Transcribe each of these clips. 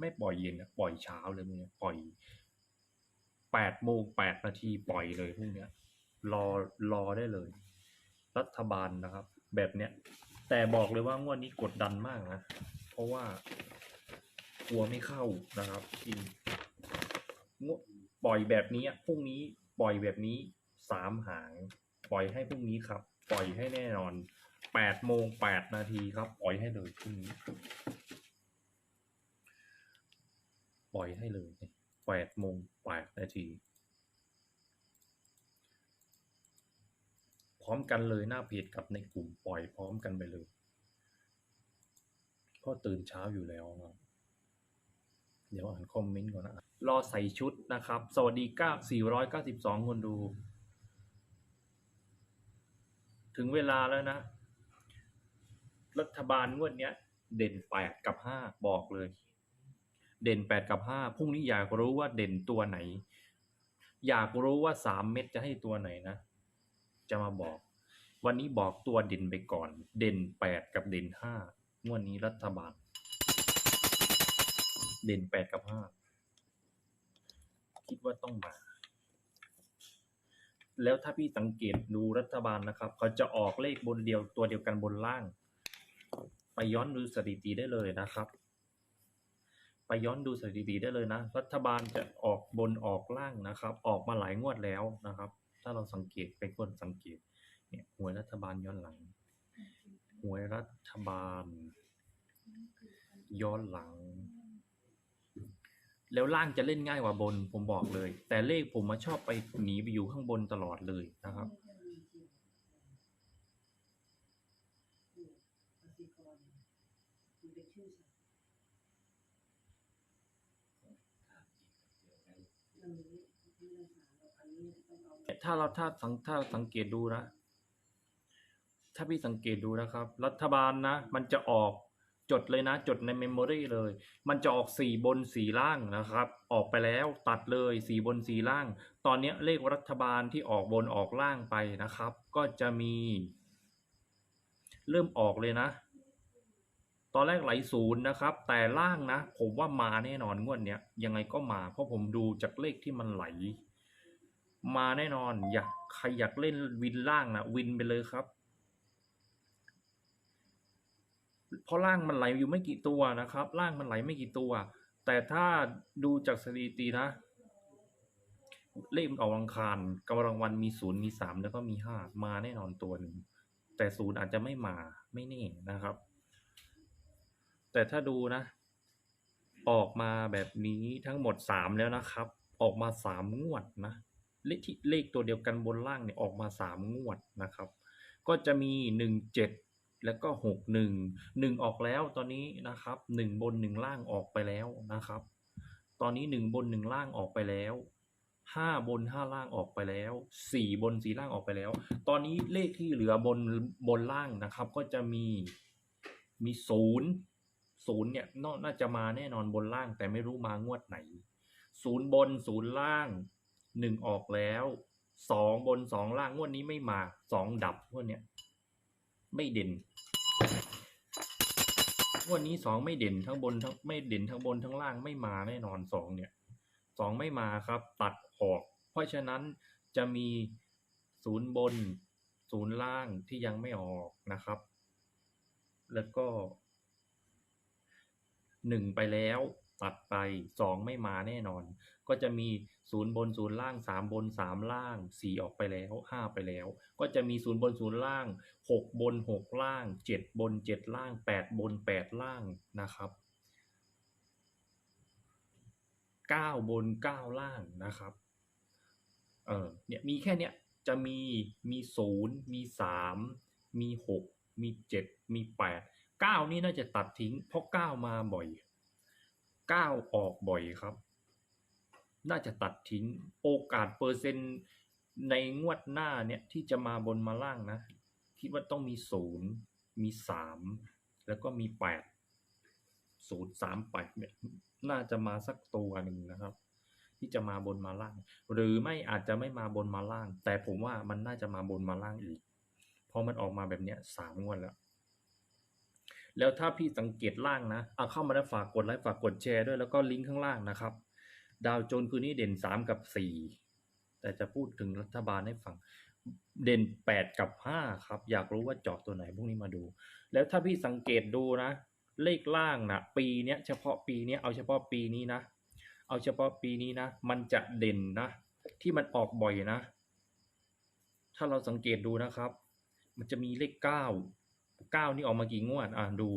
ไม่ปล่อยเย็นอะปล่อยเช้าเลยพวกเนี้ยปล่อยแปดโมงแปดนาทีปล่อยเลยพวกเนี้ย รอรอได้เลย รัฐบาลนะครับ แบบเนี้ย แต่บอกเลยว่างวดนี้กดดันมากนะเพราะว่ากลัวไม่เข้านะครับจริงวดปล่อยแบบนี้อะพรุ่งนี้ปล่อยแบบนี้สามหาง ปล่อยให้พรุ่งนี้ครับ ปล่อยให้แน่นอนแปดโมงแปดนาทีครับ ปล่อยให้เลยพรุ่งนี้ ล่อยให้เลยแปดโมงแปดนาที พร้อมกันเลยหน้าเพจกับในกลุ่มปล่อยพร้อมกันไปเลยเพราะตื่นเช้าอยู่แล้วครับเดี๋ยวอ่านคอมเมนต์ก่อนนะ รอใส่ชุดนะครับ สวัสดีก้าสี่ร้อยเก้าสิบสองคนดู ถึงเวลาแล้วนะ รัฐบาลงวดเนี้ย เด่นแปดกับห้าบอกเลย เด่นแปดกับห้าพรุ่งนี้อยากรู้ว่าเด่นตัวไหน อยากรู้ว่าสามเม็ดจะให้ตัวไหนนะ จะมาบอก วันนี้บอกตัวเด่นไปก่อน เด่นแปดกับเด่นห้างวดนี้รัฐบาล เด่นแปดกับห้าคิดว่าต้องมา แล้วถ้าพี่สังเกตดูรัฐบาลนะครับ เขาจะออกเลขบนเดียวตัวเดียวกันบนล่าง ไปย้อนดูสถิติได้เลยนะครับ ไปย้อนดูสถิติได้เลยนะ รัฐบาลจะออกบนออกล่างนะครับ ออกมาหลายงวดแล้วนะครับ ถ้าเราสังเกตเป็นคนสังเกตเนี่ยหวยรัฐบาลย้อนหลังหวยรัฐบาล ย้อนหลัง แล้วล่างจะเล่นง่ายกว่าบน ผมบอกเลย แต่เลขผมมาชอบไปหนีไปอยู่ข้างบนตลอดเลยนะครับ ถ้าเราถ้าสังถ้าสังเกตดูนะ ถ้าพี่สังเกตดูนะครับ รัฐบาลนะ มันจะออกจดเลยนะ จดในเมมโมรีเลย มันจะออกสี่บนสี่ล่างนะครับ ออกไปแล้วตัดเลยสี่บนสี่ล่าง ตอนนี้เลขรัฐบาลที่ออกบนออกล่างไปนะครับ ก็จะมี เริ่มออกเลยนะ ตอนแรกไหลศูนย์นะครับ แต่ล่างนะ ผมว่ามาแน่นอนงวดเนี้ยยังไงก็มา เพราะผมดูจากเลขที่มันไหล มาแน่นอน อยากใครอยากเล่นวินล่างนะวินไปเลยครับ เพราะล่างมันไหลอยู่ไม่กี่ตัวนะครับ ล่างมันไหลไม่กี่ตัว แต่ถ้าดูจากสถิตินะ เลขมันออกอังคารกำลังวันมีศูนย์มีสามแล้วก็มีห้ามาแน่นอนตัวหนึ่งแต่ศูนย์อาจจะไม่มาไม่แน่นะครับ แต่ถ้าดูนะ ออกมาแบบนี้ทั้งหมดสามแล้วนะครับ ออกมาสามงวดนะ เลขที่เลขตัวเดียวกันบนล่างเนี่ยออกมาสามงวดนะครับ ก็จะมีหนึ่งเจ็ดแล้วก็หกหนึ่งหนึ่งออกแล้วตอนนี้นะครับหนึ่งบนหนึ่งล่างออกไปแล้วนะครับ ตอนนี้หนึ่งบนหนึ่งล่างออกไปแล้วห้าบนห้าล่างออกไปแล้วสี่บนสี่ล่างออกไปแล้ว ตอนนี้เลขที่เหลือบนบนล่างนะครับ ก็จะมีมีศูนย์ศูนย์เนี่ยนาน่าจะมาแน่นอนบนล่างแต่ไม่รู้มางวดไหนศูนย์บนศูนย์ล่าง หนึ่งออกแล้วสองบนสองล่างงวดนี้ไม่มาสองดับงวดเนี้ยไม่เด่นงวดนี้สองไม่เด่นทั้งบนทั้งไม่เด่นทั้งบนทั้งล่างไม่มาแน่นอนสองเนี่ยสองไม่มาครับ ตัดออก เพราะฉะนั้นจะมีศูนย์บนศูนย์ล่างที่ยังไม่ออกนะครับ แล้วก็หนึ่งไปแล้ว ตัดไปสองไม่มาแน่นอน ก็จะมีศูนย์บนศูนย์ล่างสามบนสามล่างสี่ออกไปแล้วห้าไปแล้ว ก็จะมีศูนย์บนศูนย์ล่างหกบนหกล่างเจ็ดบนเจ็ดล่างแปดบนแปดล่างนะครับเก้าบนเก้าล่างนะครับ เออเนี่ยมีแค่เนี้ยจะมีมีศูนย์มีสามมีหกมีเจ็ดมีแปดเก้านี่น่าจะตัดทิ้ง เพราะเก้ามาบ่อย ก้าวออกบ่อยครับ น่าจะตัดทิ้งโอกาสเปอร์เซ็นต์ในงวดหน้าเนี่ยที่จะมาบนมาล่างนะ คิดว่าต้องมีศูนย์มีสามแล้วก็มีแปดศูนย์สามแปดเนี่ยน่าจะมาสักตัวหนึ่งนะครับ ที่จะมาบนมาล่าง หรือไม่อาจจะไม่มาบนมาล่าง แต่ผมว่ามันน่าจะมาบนมาล่างอีกเพราะมันออกมาแบบเนี้ยสามงวดแล้ว แล้วถ้าพี่สังเกตล่างนะเอาเข้ามาแล้วฝากกดไลค์ฝากกดแชร์ด้วยแล้วก็ลิงก์ข้างล่างนะครับ ดาวโจนส์คืนนี้เด่นสามกับสี่แต่จะพูดถึงรัฐบาลให้ฟัง เด่นแปดกับห้าครับ อยากรู้ว่าเจาะตัวไหนพวกนี้มาดู แล้วถ้าพี่สังเกตดูนะ เลขล่างนะปีเนี้ยเฉพาะปีเนี้ยเอาเฉพาะปีนี้นะ เอาเฉพาะปีนี้นะ มันจะเด่นนะ ที่มันออกบ่อยนะ ถ้าเราสังเกตดูนะครับ มันจะมีเลขเก้า เก้านี่ออกมากี่งวด อ่าดู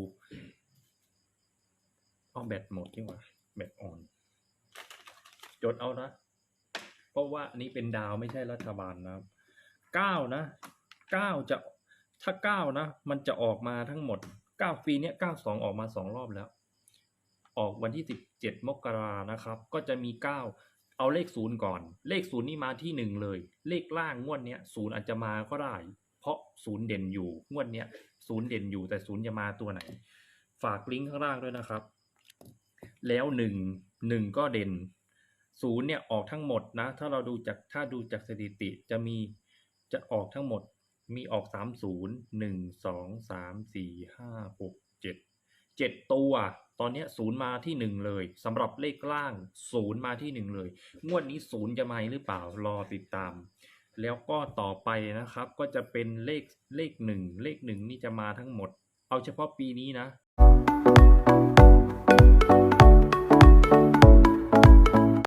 เอาแบตหมดดีกว่า แบตอ่อน จดเอานะ เพราะว่านี้เป็นดาวไม่ใช่รัฐบาลนะครับเก้านะเก้าจะถ้าเก้านะ มันจะออกมาทั้งหมดเก้าปีเนี้ยเก้าสองออกมาสองรอบแล้ว ออกวันที่สิบเจ็ดมกรานะครับ ก็จะมีเก้าเอาเลขศูนย์ก่อน เลขศูนย์นี่มาที่หนึ่งเลย เลขล่างงวดเนี้ยศูนย์อาจจะมาก็ได้ เพราะศูนย์เด่นอยู่งวดเนี้ยศูนย์เด่นอยู่แต่ศูนย์จะมาตัวไหน ฝากลิงก์ข้างล่างด้วยนะครับ แล้วหนึ่งหนึ่งก็เด่นศูนย์เนี่ยออกทั้งหมดนะ ถ้าเราดูจากถ้าดูจากสถิติจะมีจะออกทั้งหมดมีออกสามศูนย์หนึ่งสองสามสี่ห้าหกเจ็ดเจ็ดตัว ตอนนี้ศูนย์มาที่หนึ่งเลยสำหรับเลขล่างศูนย์มาที่หนึ่งเลย งวดนี้ศูนย์จะมาหรือเปล่ารอติดตาม แล้วก็ต่อไปนะครับก็จะเป็นเลขเลขหนึ่งเลขหนึ่งนี่จะมาทั้งหมด เอาเฉพาะปีนี้นะ